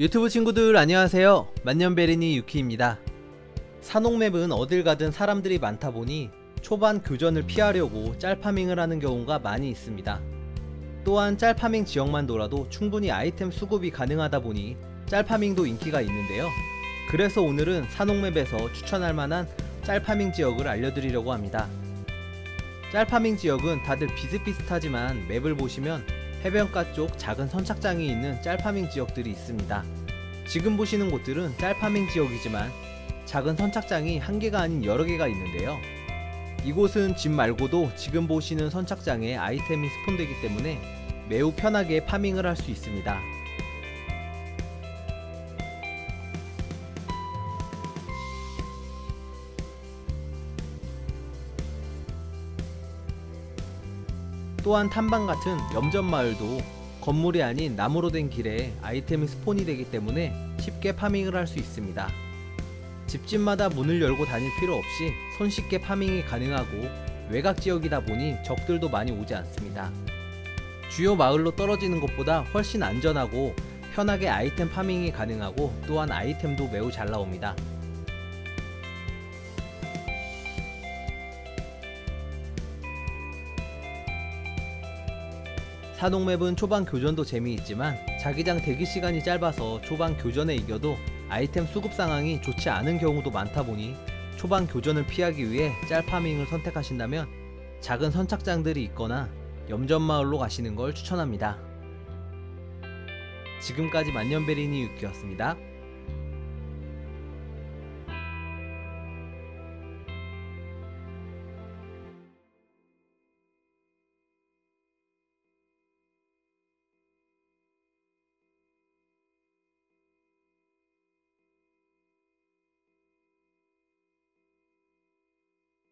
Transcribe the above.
유튜브 친구들 안녕하세요. 만년베리니 유키입니다. 산옥맵은 어딜 가든 사람들이 많다 보니 초반 교전을 피하려고 짤파밍을 하는 경우가 많이 있습니다. 또한 짤파밍 지역만 돌아도 충분히 아이템 수급이 가능하다 보니 짤파밍도 인기가 있는데요. 그래서 오늘은 산옥맵에서 추천할 만한 짤파밍 지역을 알려드리려고 합니다. 짤파밍 지역은 다들 비슷비슷하지만 맵을 보시면 해변가 쪽 작은 선착장이 있는 짤파밍 지역들이 있습니다. 지금 보시는 곳들은 짤파밍 지역이지만 작은 선착장이 한 개가 아닌 여러 개가 있는데요. 이곳은 집 말고도 지금 보시는 선착장에 아이템이 스폰되기 때문에 매우 편하게 파밍을 할 수 있습니다. 또한 탐방 같은 염전 마을도 건물이 아닌 나무로 된 길에 아이템이 스폰이 되기 때문에 쉽게 파밍을 할 수 있습니다. 집집마다 문을 열고 다닐 필요 없이 손쉽게 파밍이 가능하고 외곽 지역이다 보니 적들도 많이 오지 않습니다. 주요 마을로 떨어지는 것보다 훨씬 안전하고 편하게 아이템 파밍이 가능하고 또한 아이템도 매우 잘 나옵니다. 사동맵은 초반 교전도 재미있지만 자기장 대기 시간이 짧아서 초반 교전에 이겨도 아이템 수급 상황이 좋지 않은 경우도 많다 보니 초반 교전을 피하기 위해 짤파밍을 선택하신다면 작은 선착장들이 있거나 염전마을로 가시는 걸 추천합니다. 지금까지 만년베리니 유키였습니다.